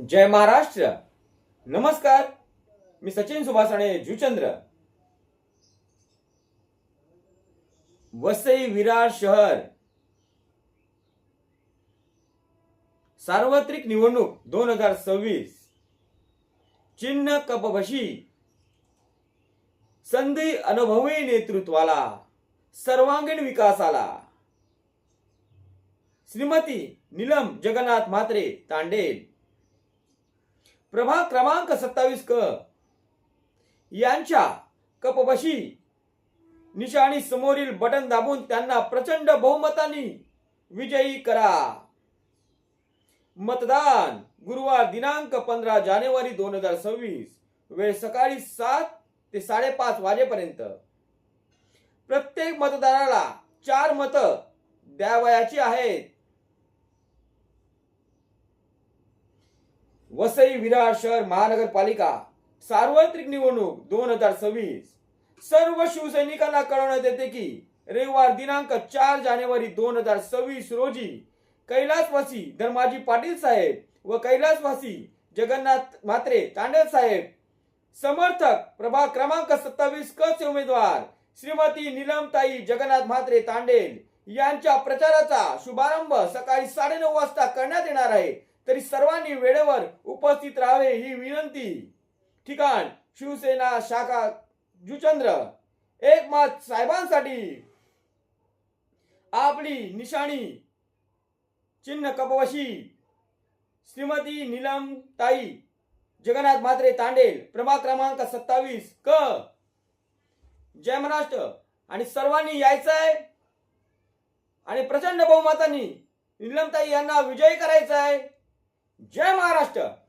जय महाराष्ट्र. नमस्कार. मी सचिन सुभाषणे जुचंद्र. वसई विरार शहर. सार्वत्रिक निवडणूक दोन हजार सव्वीस. चिन्ह कपबशी संधी अनुभवी नेतृत्वाला. सर्वांगीण विकासाला. श्रीमती नीलम जगन्नाथ म्हात्रे तांडेल. प्रभाग क्रमांक सत्तावीस क. यांच्या कपबशी निशाणी समोरील बटन दाबून त्यांना प्रचंड बहुमताने विजयी करा. मतदान गुरुवार दिनांक पंधरा जानेवारी दोन हजार सव्वीस वेळ सकाळी सात ते साडेपाच वाजेपर्यंत. प्रत्येक मतदाराला चार मत द्यावयाची आहेत. वसई विरार शहर महानगरपालिका सार्वत्रिक निवडणूक दोन हजार सव्वीस. सर्व शिवसैनिकांना कळवण्यात येते की रविवार दिनांक चार जानेवारी दोन हजार सव्वीस रोजी कैलासवासी धर्माजी पाटील साहेब व कैलासवासी जगन्नाथ म्हात्रे तांडेल साहेब समर्थक प्रभाग क्रमांक सत्तावीस कचे उमेदवार श्रीमती नीलमताई जगन्नाथ म्हात्रे तांडेल यांच्या प्रचाराचा शुभारंभ सकाळी साडेनऊ वाजता करण्यात येणार आहे. तरी सर्वांनी वेळेवर उपस्थित राहावे ही विनंती. ठिकाण शिवसेना शाखा जुचंद्र. एकमत साहेबांसाठी. आपली निशाणी चिन्ह कपवशी. श्रीमती नीलम ताई जगन्नाथ म्हात्रे तांडेल प्रभाग क्रमांक सत्तावीस क. जय महाराष्ट्र. आणि सर्वांनी यायचं आहे आणि प्रचंड बहुमतांनी नीलमताई यांना विजयी करायचं आहे जय महाराष्ट्र.